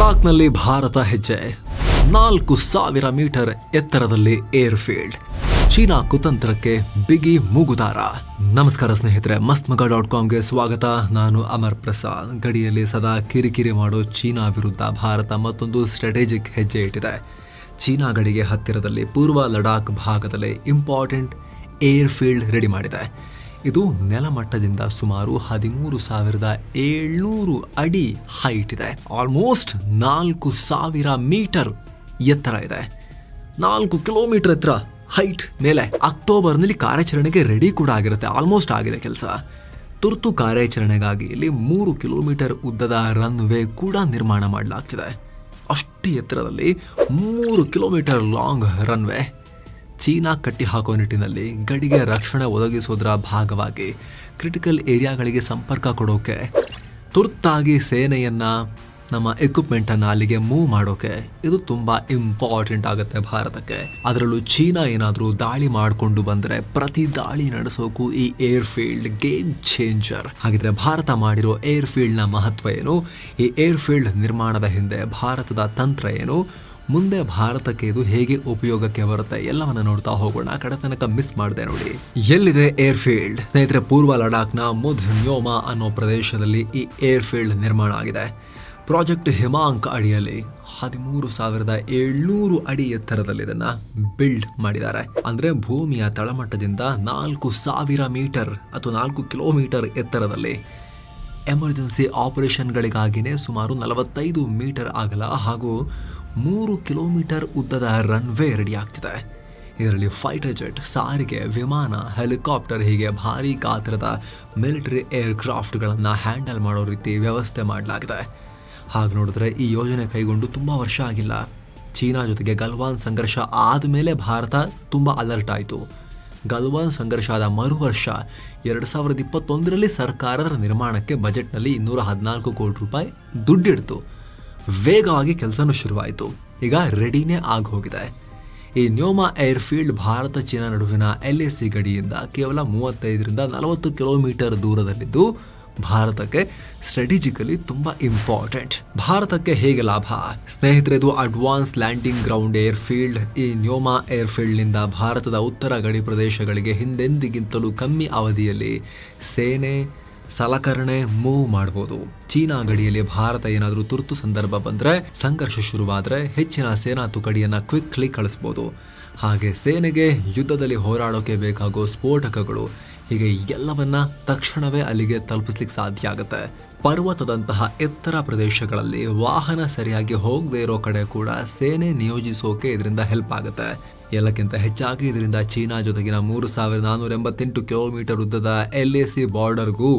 ಲಡಾಖ್ನಲ್ಲಿ ಭಾರತ ಹೆಜ್ಜೆ. ನಾಲ್ಕು ಸಾವಿರ ಮೀಟರ್ ಎತ್ತರದಲ್ಲಿ ಏರ್ಫೀಲ್ಡ್. ಚೀನಾ ಕುತಂತ್ರಕ್ಕೆ ಬಿಗಿ ಮೂಗುದಾರ. ನಮಸ್ಕಾರ ಸ್ನೇಹಿತರೆ ಮಸ್ತ್ ಮಗ ಡಾಟ್ ಕಾಮ್ಗೆ ಸ್ವಾಗತ. ನಾನು ಅಮರ್ ಪ್ರಸಾದ್. ಗಡಿಯಲ್ಲಿ ಸದಾ ಕಿರಿಕಿರಿ ಮಾಡೋ ಚೀನಾ ವಿರುದ್ಧ ಭಾರತ ಮತ್ತೊಂದು ಸ್ಟ್ರಾಟೆಜಿಕ್ ಹೆಜ್ಜೆ ಇಟ್ಟಿದೆ. ಚೀನಾ ಗಡಿಗೆ ಹತ್ತಿರದಲ್ಲಿ ಪೂರ್ವ ಲಡಾಖ್ ಭಾಗದಲ್ಲಿ ಇಂಪಾರ್ಟೆಂಟ್ ಏರ್ಫೀಲ್ಡ್ ರೆಡಿ ಮಾಡಿದೆ. ಇದು ನೆಲಮಟ್ಟದಿಂದ ಸುಮಾರು ಹದಿಮೂರು ಸಾವಿರದ ಏಳ್ನೂರು ಅಡಿ ಹೈಟ್ ಇದೆ. ಆಲ್ಮೋಸ್ಟ್ ನಾಲ್ಕು ಸಾವಿರ ಮೀಟರ್ ಎತ್ತರ ಇದೆ. ನಾಲ್ಕು ಕಿಲೋಮೀಟರ್ ಎತ್ತರ ಹೈಟ್ ಮೇಲೆ ಅಕ್ಟೋಬರ್ನಲ್ಲಿ ಕಾರ್ಯಾಚರಣೆಗೆ ರೆಡಿ ಕೂಡ ಆಗಿರುತ್ತೆ. ಆಲ್ಮೋಸ್ಟ್ ಆಗಿದೆ ಕೆಲಸ. ತುರ್ತು ಕಾರ್ಯಾಚರಣೆಗಾಗಿ ಇಲ್ಲಿ ಮೂರು ಕಿಲೋಮೀಟರ್ ಉದ್ದದ ರನ್ ವೇ ಕೂಡ ನಿರ್ಮಾಣ ಮಾಡಲಾಗ್ತಿದೆ. ಅಷ್ಟು ಎತ್ತರದಲ್ಲಿ ಮೂರು ಕಿಲೋಮೀಟರ್ ಲಾಂಗ್ ರನ್ವೇ ಚೀನಾ ಕಟ್ಟಿ ಹಾಕೋ ನಿಟ್ಟಿನಲ್ಲಿ ಗಡಿಗೆ ರಕ್ಷಣೆ ಒದಗಿಸೋದರ ಭಾಗವಾಗಿ ಕ್ರಿಟಿಕಲ್ ಏರಿಯಾಗಳಿಗೆ ಸಂಪರ್ಕ ಕೊಡೋಕೆ, ತುರ್ತಾಗಿ ಸೇನೆಯನ್ನು ನಮ್ಮ ಎಕ್ವಿಪ್ಮೆಂಟನ್ನು ಅಲ್ಲಿಗೆ ಮೂವ್ ಮಾಡೋಕೆ ಇದು ತುಂಬ ಇಂಪಾರ್ಟೆಂಟ್ ಆಗುತ್ತೆ ಭಾರತಕ್ಕೆ. ಅದರಲ್ಲೂ ಚೀನಾ ಏನಾದರೂ ದಾಳಿ ಮಾಡಿಕೊಂಡು ಬಂದರೆ ಪ್ರತಿ ದಾಳಿ ನಡೆಸೋಕು ಈ ಏರ್ ಫೀಲ್ಡ್ ಗೇಮ್ ಚೇಂಜರ್. ಹಾಗಿದ್ರೆ ಭಾರತ ಮಾಡಿರೋ ಏರ್ ಫೀಲ್ಡ್ನ ಮಹತ್ವ ಏನು? ಈ ಏರ್ ಫೀಲ್ಡ್ ನಿರ್ಮಾಣದ ಹಿಂದೆ ಭಾರತದ ತಂತ್ರ ಏನು? ಮುಂದೆ ಭಾರತಕ್ಕೆ ಇದು ಹೇಗೆ ಉಪಯೋಗಕ್ಕೆ ಬರುತ್ತೆ ಎಲ್ಲವನ್ನ ನೋಡ್ತಾ ಹೋಗೋಣ. ಕಡೆ ತನಕ ಮಿಸ್ ಮಾಡಿದೆ ನೋಡಿ. ಎಲ್ಲಿದೆ ಏರ್ ಫೀಲ್ಡ್ ಸ್ನೇಹಿತರೆ, ಪೂರ್ವ ಲಡಾಖ್ನ ಮುಧ್ ನ್ಯೋಮಾ ಅನ್ನೋ ಪ್ರದೇಶದಲ್ಲಿ ಈ ಏರ್ ಫೀಲ್ಡ್ ನಿರ್ಮಾಣ ಆಗಿದೆ. ಪ್ರಾಜೆಕ್ಟ್ ಹಿಮಾಂಕ್ ಅಡಿಯಲ್ಲಿ ಹದಿಮೂರು ಸಾವಿರದ ಏಳ್ನೂರು ಅಡಿ ಎತ್ತರದಲ್ಲಿ ಇದನ್ನ ಬಿಲ್ಡ್ ಮಾಡಿದ್ದಾರೆ. ಅಂದ್ರೆ ಭೂಮಿಯ ತಳಮಟ್ಟದಿಂದ ನಾಲ್ಕು ಸಾವಿರ ಮೀಟರ್ ಅಥವಾ ನಾಲ್ಕು ಕಿಲೋಮೀಟರ್ ಎತ್ತರದಲ್ಲಿ ಎಮರ್ಜೆನ್ಸಿ ಆಪರೇಷನ್ಗಳಿಗಾಗಿನೇ ಸುಮಾರು ನಲವತ್ತೈದು ಮೀಟರ್ ಅಗಲ ಹಾಗೂ ಮೂರು ಕಿಲೋಮೀಟರ್ ಉದ್ದದ ರನ್ವೇ ರೆಡಿ ಆಗ್ತಿದೆ. ಇದರಲ್ಲಿ ಫೈಟರ್ ಜೆಟ್ ಸಾರಿಗೆ, ವಿಮಾನ ಹೆಲಿಕಾಪ್ಟರ್ ಹೀಗೆ ಭಾರೀ ಗಾತ್ರದ ಮಿಲಿಟರಿ ಏರ್ಕ್ರಾಫ್ಟ್ಗಳನ್ನು ಹ್ಯಾಂಡಲ್ ಮಾಡೋ ರೀತಿ ವ್ಯವಸ್ಥೆ ಮಾಡಲಾಗಿದೆ. ಹಾಗೆ ನೋಡಿದ್ರೆ ಈ ಯೋಜನೆ ಕೈಗೊಂಡು ತುಂಬ ವರ್ಷ ಆಗಿಲ್ಲ. ಚೀನಾ ಜೊತೆಗೆ ಗಲ್ವಾನ್ ಸಂಘರ್ಷ ಆದಮೇಲೆ ಭಾರತ ತುಂಬ ಅಲರ್ಟ್ ಆಯಿತು. ಗಲ್ವಾನ್ ಸಂಘರ್ಷ ಆದ ಮರು ವರ್ಷ ಎರಡು ಸಾವಿರದ ಇಪ್ಪತ್ತೊಂದರಲ್ಲಿ ಸರ್ಕಾರದ ನಿರ್ಮಾಣಕ್ಕೆ ಬಜೆಟ್ನಲ್ಲಿ ಇನ್ನೂರ ಹದಿನಾಲ್ಕು ಕೋಟಿ ರೂಪಾಯಿ ದುಡ್ಡಿಡ್ತು. ವೇಗವಾಗಿ ಕೆಲಸನೂ ಶುರುವಾಯಿತು. ಈಗ ರೆಡಿನೇ ಆಗೋಗಿದೆ. ಈ ನ್ಯೋಮಾ ಏರ್ಫೀಲ್ಡ್ ಭಾರತ ಚೀನಾ ನಡುವಿನ ಎಲ್ ಎ ಸಿ ಗಡಿಯಿಂದ ಕೇವಲ ಮೂವತ್ತೈದರಿಂದ ನಲವತ್ತು ಕಿಲೋಮೀಟರ್ ದೂರದಲ್ಲಿದ್ದು, ಭಾರತಕ್ಕೆ ಸ್ಟ್ರಾಟಜಿಕಲಿ ತುಂಬ ಇಂಪಾರ್ಟೆಂಟ್ ಭಾರತಕ್ಕೆ ಹೇಗೆ ಲಾಭ? ಸ್ನೇಹಿತರೆ, ಇದು advance landing ground airfield ಈ ನ್ಯೋಮಾ ಏರ್ ಫೀಲ್ಡ್ನಿಂದ ಭಾರತದ ಉತ್ತರ ಗಡಿ ಪ್ರದೇಶಗಳಿಗೆ ಹಿಂದೆಂದಿಗಿಂತಲೂ ಕಮ್ಮಿ ಅವಧಿಯಲ್ಲಿ ಸೇನೆ ಸಲಕರಣೆ ಮೂವ್ ಮಾಡಬಹುದು ಚೀನಾ ಗಡಿಯಲ್ಲಿ ಭಾರತ ಏನಾದರೂ ತುರ್ತು ಸಂದರ್ಭ ಬಂದರೆ ಸಂಘರ್ಷ ಶುರುವಾದರೆ ಹೆಚ್ಚಿನ ಸೇನಾ ತುಕಡಿಯನ್ನು ಕ್ವಿಕ್ಲಿ ಕಳಿಸ್ಬೋದು. ಹಾಗೆ ಸೇನೆಗೆ ಯುದ್ಧದಲ್ಲಿ ಹೋರಾಡೋಕೆ ಬೇಕಾಗೋ ಸ್ಫೋಟಕಗಳು, ಹೀಗೆ ಎಲ್ಲವನ್ನ ತಕ್ಷಣವೇ ಅಲ್ಲಿಗೆ ತಲುಪಿಸ್ಲಿಕ್ಕೆ ಸಾಧ್ಯ ಆಗುತ್ತೆ. ಪರ್ವತದಂತಹ ಎತ್ತರ ಪ್ರದೇಶಗಳಲ್ಲಿ ವಾಹನ ಸರಿಯಾಗಿ ಹೋಗದೇ ಇರೋ ಕಡೆ ಕೂಡ ಸೇನೆ ನಿಯೋಜಿಸೋಕೆ ಇದರಿಂದ ಹೆಲ್ಪ್ ಆಗುತ್ತೆ. ಎಲ್ಲಕ್ಕಿಂತ ಹೆಚ್ಚಾಗಿ ಇದರಿಂದ ಚೀನಾ ಜೊತೆಗಿನ ಮೂರು ಸಾವಿರದ ನಾನೂರ ಎಂಬತ್ತೆಂಟು ಕಿಲೋಮೀಟರ್ ಉದ್ದದ ಎಲ್ ಎ ಸಿ ಬಾರ್ಡರ್ಗೂ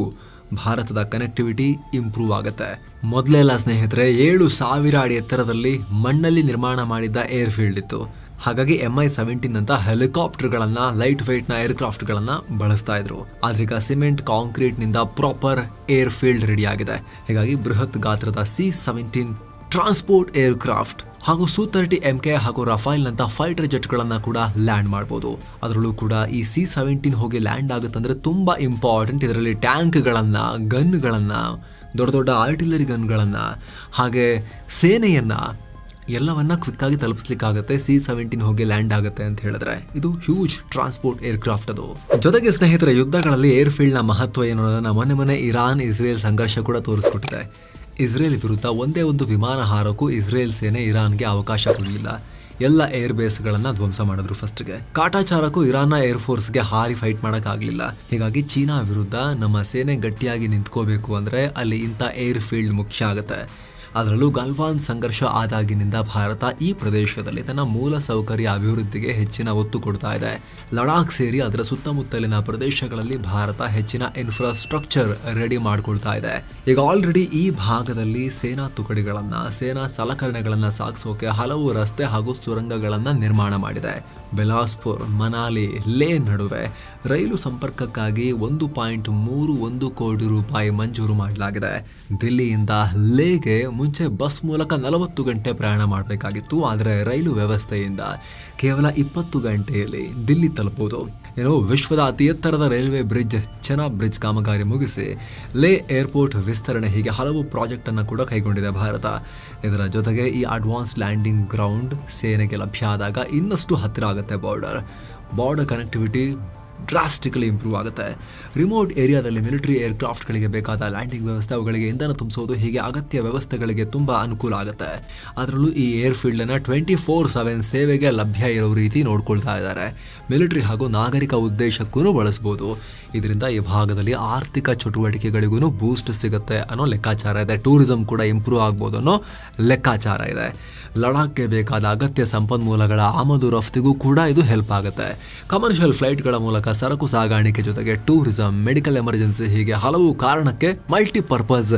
ಭಾರತದ ಕನೆಕ್ಟಿವಿಟಿ ಇಂಪ್ರೂವ್ ಆಗುತ್ತೆ. ಮೊದಲೆಲ್ಲ ಸ್ನೇಹಿತರೆ, ಏಳು ಸಾವಿರ ಅಡಿ ಎತ್ತರದಲ್ಲಿ ಮಣ್ಣಲ್ಲಿ ನಿರ್ಮಾಣ ಮಾಡಿದ್ದ ಏರ್ ಫೀಲ್ಡ್ ಇತ್ತು. ಹಾಗಾಗಿ ಎಂ ಐ ಸೆವೆಂಟೀನ್ ಅಂತ ಹೆಲಿಕಾಪ್ಟರ್ಗಳನ್ನ ಲೈಟ್ ವೆಯ್ಟ್ನ ಏರ್ಕ್ರಾಫ್ಟ್ ಗಳನ್ನ ಬಳಸ್ತಾ ಇದ್ರು. ಆದ್ರೀಗ ಸಿಮೆಂಟ್ ಕಾಂಕ್ರೀಟ್ನಿಂದ ಪ್ರಾಪರ್ ಏರ್ ಫೀಲ್ಡ್ ರೆಡಿ ಆಗಿದೆ. ಹೀಗಾಗಿ ಬೃಹತ್ ಗಾತ್ರದ ಸಿ ಸೆವೆಂಟೀನ್ ಟ್ರಾನ್ಸ್ಪೋರ್ಟ್ ಏರ್ಕ್ರಾಫ್ಟ್ ಹಾಗೂ ಸೂ ತರ್ಟಿ ಎಂ ಕೆ ಹಾಗೂ ರಫೈಲ್ ನಂತ ಫೈಟರ್ ಜೆಟ್ಗಳನ್ನ ಕೂಡ ಲ್ಯಾಂಡ್ ಮಾಡಬಹುದು ಅದರಲ್ಲೂ ಕೂಡ ಈ ಸಿ ಸೆವೆಂಟೀನ್ ಹೋಗಿ ಲ್ಯಾಂಡ್ ಆಗುತ್ತಂದ್ರೆ ತುಂಬಾ ಇಂಪಾರ್ಟೆಂಟ್ ಇದರಲ್ಲಿ ಟ್ಯಾಂಕ್ಗಳನ್ನು ಗನ್ಗಳನ್ನ ದೊಡ್ಡ ದೊಡ್ಡ ಆರ್ಟಿಲರಿ ಗನ್ಗಳನ್ನ ಹಾಗೆ ಸೇನೆಯನ್ನ ಎಲ್ಲವನ್ನ ಕ್ವಿಕ್ ಆಗಿ ತಲುಪಿಸ್ಲಿಕ್ಕಾಗತ್ತೆ. ಸಿ ಸೆವೆಂಟೀನ್ ಹೋಗಿ ಲ್ಯಾಂಡ್ ಆಗುತ್ತೆ ಅಂತ ಹೇಳಿದ್ರೆ ಇದು ಹ್ಯೂಜ್ ಟ್ರಾನ್ಸ್ಪೋರ್ಟ್ ಏರ್ಕ್ರಾಫ್ಟ್ ಅದು. ಜೊತೆಗೆ ಸ್ನೇಹಿತರ, ಯುದ್ಧಗಳಲ್ಲಿ ಏರ್ ಫೀಲ್ಡ್ನ ಮಹತ್ವ ಏನು ಅನ್ನೋದನ್ನ ಮೊನ್ನೆ ಮೊನ್ನೆ ಇರಾನ್, ಇಸ್ರೇಲ್ ಸಂಘರ್ಷ ಕೂಡ ತೋರಿಸ್ಕೊಟ್ಟಿದೆ. ಇಸ್ರೇಲ್ ವಿರುದ್ಧ ಒಂದೇ ಒಂದು ವಿಮಾನ ಹಾರೋಕ್ಕೂ ಇಸ್ರೇಲ್ ಸೇನೆ ಇರಾನ್ಗೆ ಅವಕಾಶ ಕೊಡಲಿಲ್ಲ. ಎಲ್ಲ ಏರ್ ಬೇಸ್ಗಳನ್ನ ಧ್ವಂಸ ಮಾಡಿದ್ರು ಫಸ್ಟ್ಗೆ ಕಾಟಾಚಾರಕ್ಕೂ ಇರಾನ್ನ ಏರ್ ಫೋರ್ಸ್ಗೆ ಹಾರಿ ಫೈಟ್ ಮಾಡೋಕ್ಕಾಗಲಿಲ್ಲ. ಹೀಗಾಗಿ ಚೀನಾ ವಿರುದ್ಧ ನಮ್ಮ ಸೇನೆ ಗಟ್ಟಿಯಾಗಿ ನಿಂತ್ಕೋಬೇಕು ಅಂದ್ರೆ ಅಲ್ಲಿ ಇಂಥ ಏರ್ ಫೀಲ್ಡ್ ಮುಖ್ಯ ಆಗುತ್ತೆ. ಅದರಲ್ಲೂ ಗಲ್ವಾನ್ ಸಂಘರ್ಷ ಆದಾಗಿನಿಂದ ಭಾರತ ಈ ಪ್ರದೇಶದಲ್ಲಿ ತನ್ನ ಮೂಲ ಸೌಕರ್ಯ ಅಭಿವೃದ್ಧಿಗೆ ಹೆಚ್ಚಿನ ಒತ್ತು ಕೊಡ್ತಾ ಇದೆ. ಲಡಾಖ್ ಸೇರಿ ಅದರ ಸುತ್ತಮುತ್ತಲಿನ ಪ್ರದೇಶಗಳಲ್ಲಿ ಭಾರತ ಹೆಚ್ಚಿನ ಇನ್ಫ್ರಾಸ್ಟ್ರಕ್ಚರ್ ರೆಡಿ ಮಾಡಿಕೊಳ್ತಾ ಇದೆ. ಈಗ ಆಲ್ರೆಡಿ ಈ ಭಾಗದಲ್ಲಿ ಸೇನಾ ತುಕಡಿಗಳನ್ನ, ಸೇನಾ ಸಲಕರಣೆಗಳನ್ನ ಸಾಗಿಸೋಕೆ ಹಲವು ರಸ್ತೆ ಹಾಗೂ ಸುರಂಗಗಳನ್ನ ನಿರ್ಮಾಣ ಮಾಡಿದೆ. ಬಿಲಾಸ್ಪುರ್, ಮನಾಲಿ, ಲೇ ನಡುವೆ ರೈಲು ಸಂಪರ್ಕಕ್ಕಾಗಿ ಒಂದು ಪಾಯಿಂಟ್ ಮೂರು ಒಂದು ಕೋಟಿ ರೂಪಾಯಿ ಮಂಜೂರು ಮಾಡಲಾಗಿದೆ. ದಿಲ್ಲಿಯಿಂದ ಲೇಗೆ ಮುಂಚೆ ಬಸ್ ಮೂಲಕ ನಲವತ್ತು ಗಂಟೆ ಪ್ರಯಾಣ ಮಾಡಬೇಕಾಗಿತ್ತು, ಆದರೆ ರೈಲು ವ್ಯವಸ್ಥೆಯಿಂದ ಕೇವಲ ಇಪ್ಪತ್ತು ಗಂಟೆಯಲ್ಲಿ ದಿಲ್ಲಿ ತಲುಪುವುದು. ಏನು ವಿಶ್ವದ ಅತಿ ಎತ್ತರದ ರೈಲ್ವೆ ಬ್ರಿಡ್ಜ್ ಚೆನಾಬ್ ಬ್ರಿಡ್ಜ್ ಕಾಮಗಾರಿ ಮುಗಿಸಿ ಲೇ ಏರ್ಪೋರ್ಟ್ ವಿಸ್ತರಣೆ ಹೀಗೆ ಹಲವು ಪ್ರಾಜೆಕ್ಟ್ ಅನ್ನು ಕೂಡ ಕೈಗೊಂಡಿದೆ ಭಾರತ. ಇದರ ಜೊತೆಗೆ ಈ ಅಡ್ವಾನ್ಸ್ ಲ್ಯಾಂಡಿಂಗ್ ಗ್ರೌಂಡ್ ಸೇನೆಗೆ ಲಭ್ಯ ಆದಾಗ ಇನ್ನಷ್ಟು ಹತ್ತಿರ ಆಗುತ್ತೆ border. Border connectivity drastically improve ಆಗುತ್ತೆ. ರಿಮೋಟ್ ಏರಿಯಾದಲ್ಲಿ ಮಿಲಿಟರಿ ಏರ್ಕ್ರಾಫ್ಟ್ಗಳಿಗೆ ಬೇಕಾದ ಲ್ಯಾಂಡಿಂಗ್ ವ್ಯವಸ್ಥೆ ಅವುಗಳಿಗೆ ಇಂಧನ ತುಂಬಿಸೋದು ಹೀಗೆ ಅಗತ್ಯ ವ್ಯವಸ್ಥೆಗಳಿಗೆ ತುಂಬ ಅನುಕೂಲ ಆಗುತ್ತೆ. ಅದರಲ್ಲೂ ಈ ಏರ್ ಫೀಲ್ಡನ್ನು ಟ್ವೆಂಟಿ ಫೋರ್ ಸೆವೆನ್ ಸೇವೆಗೆ ಲಭ್ಯ ಇರೋ ರೀತಿ ನೋಡ್ಕೊಳ್ತಾ ಇದ್ದಾರೆ. ಮಿಲಿಟರಿ ಹಾಗೂ ನಾಗರಿಕ ಉದ್ದೇಶಕ್ಕೂ ಬಳಸ್ಬೋದು. ಇದರಿಂದ ಈ ಭಾಗದಲ್ಲಿ ಆರ್ಥಿಕ ಚಟುವಟಿಕೆಗಳಿಗೂ ಬೂಸ್ಟ್ ಸಿಗುತ್ತೆ ಅನ್ನೋ ಲೆಕ್ಕಾಚಾರ ಇದೆ. ಟೂರಿಸಂ ಕೂಡ ಇಂಪ್ರೂವ್ ಆಗ್ಬೋದು ಅನ್ನೋ ಲೆಕ್ಕಾಚಾರ ಇದೆ. ಲಡಾಖ್ಗೆ ಬೇಕಾದ ಅಗತ್ಯ ಸಂಪನ್ಮೂಲಗಳ ಆಮದು ರಫ್ತಿಗೂ ಕೂಡ ಇದು ಹೆಲ್ಪ್ ಆಗುತ್ತೆ. ಕಮರ್ಷಿಯಲ್ ಫ್ಲೈಟ್ಗಳ ಮೂಲಕ ಸರಕು ಸಾಗಾಣಿಕೆ ಜೊತೆಗೆ ಟೂರಿಸಂ, ಮೆಡಿಕಲ್ ಎಮರ್ಜೆನ್ಸಿ ಹೀಗೆ ಹಲವು ಕಾರಣಕ್ಕೆ ಮಲ್ಟಿಪರ್ಪಸ್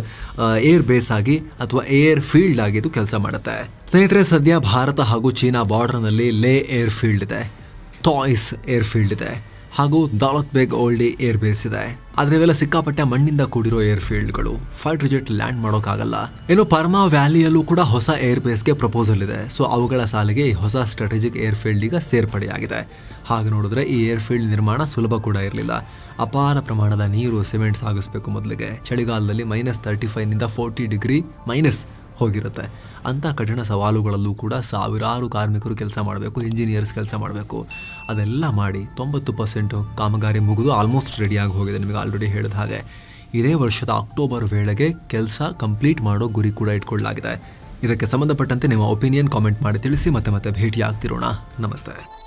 ಏರ್ ಬೇಸ್ ಆಗಿ ಅಥವಾ ಏರ್ ಫೀಲ್ಡ್ ಆಗಿ ಇದು ಕೆಲಸ ಮಾಡುತ್ತೆ. ಸ್ನೇಹಿತರೆ, ಸದ್ಯ ಭಾರತ ಹಾಗೂ ಚೀನಾ ಬಾರ್ಡರ್ನಲ್ಲಿ ಲೇ ಏರ್ ಫೀಲ್ಡ್ ಇದೆ. ಥಾಯ್ಸ್ ಏರ್ ಫೀಲ್ಡ್ ಇದೆ. ಹಾಗೂ ದೌಲತ್ ಬೇಗ್ ಓಲ್ಡಿ ಏರ್ ಬೇಸ್ ಇದೆ. ಆದ್ರೆ ಇವೆಲ್ಲ ಸಿಕ್ಕಾಪಟ್ಟೆ ಮಣ್ಣಿಂದ ಕೂಡಿರೋ ಏರ್ ಫೀಲ್ಡ್ಗಳು ಫೈಟ್ ಜೆಟ್ ಲ್ಯಾಂಡ್ ಮಾಡೋಕ್ಕಾಗಲ್ಲ. ಇನ್ನು ಪರ್ಮಾ ವ್ಯಾಲಿಯಲ್ಲೂ ಕೂಡ ಹೊಸ ಏರ್ ಬೇಸ್ಗೆ ಪ್ರಪೋಸಲ್ ಇದೆ. ಸೊ ಅವುಗಳ ಸಾಲಿಗೆ ಈ ಹೊಸ ಸ್ಟ್ರಾಟಜಿಕ್ ಏರ್ ಫೀಲ್ಡ್ ಈಗ ಸೇರ್ಪಡೆಯಾಗಿದೆ. ಹಾಗೆ ನೋಡಿದ್ರೆ ಈ ಏರ್ ಫೀಲ್ಡ್ ನಿರ್ಮಾಣ ಸುಲಭ ಕೂಡ ಇರಲಿಲ್ಲ. ಅಪಾರ ಪ್ರಮಾಣದ ನೀರು ಸಿಮೆಂಟ್ ಸಾಗಿಸಬೇಕು ಮೊದಲಿಗೆ. ಚಳಿಗಾಲದಲ್ಲಿ ಮೈನಸ್ ತರ್ಟಿ ಫೈವ್ನಿಂದ ಫೋರ್ಟಿ ಡಿಗ್ರಿ ಮೈನಸ್ ಹೋಗಿರುತ್ತೆ. ಅಂಥ ಕಠಿಣ ಸವಾಲುಗಳಲ್ಲೂ ಕೂಡ ಸಾವಿರಾರು ಕಾರ್ಮಿಕರು ಕೆಲಸ ಮಾಡಬೇಕು ಇಂಜಿನಿಯರ್ಸ್ ಕೆಲಸ ಮಾಡಬೇಕು. ಅದೆಲ್ಲ ಮಾಡಿ ತೊಂಬತ್ತು ಪರ್ಸೆಂಟು ಕಾಮಗಾರಿ ಮುಗಿದು ಆಲ್ಮೋಸ್ಟ್ ರೆಡಿಯಾಗಿ ಹೋಗಿದೆ ನಿಮಗೆ ಆಲ್ರೆಡಿ ಹೇಳಿದ ಹಾಗೆ. ಇದೇ ವರ್ಷದ ಅಕ್ಟೋಬರ್ ವೇಳೆಗೆ ಕೆಲಸ ಕಂಪ್ಲೀಟ್ ಮಾಡೋ ಗುರಿ ಕೂಡ ಇಟ್ಕೊಳ್ಳಲಾಗಿದೆ. ಇದಕ್ಕೆ ಸಂಬಂಧಪಟ್ಟಂತೆ ನಿಮ್ಮ ಒಪಿನಿಯನ್ ಕಾಮೆಂಟ್ ಮಾಡಿ ತಿಳಿಸಿ, ಮತ್ತೆ ಮತ್ತೆ ಭೇಟಿ ಆಗ್ತಿರೋಣ ನಮಸ್ತೆ.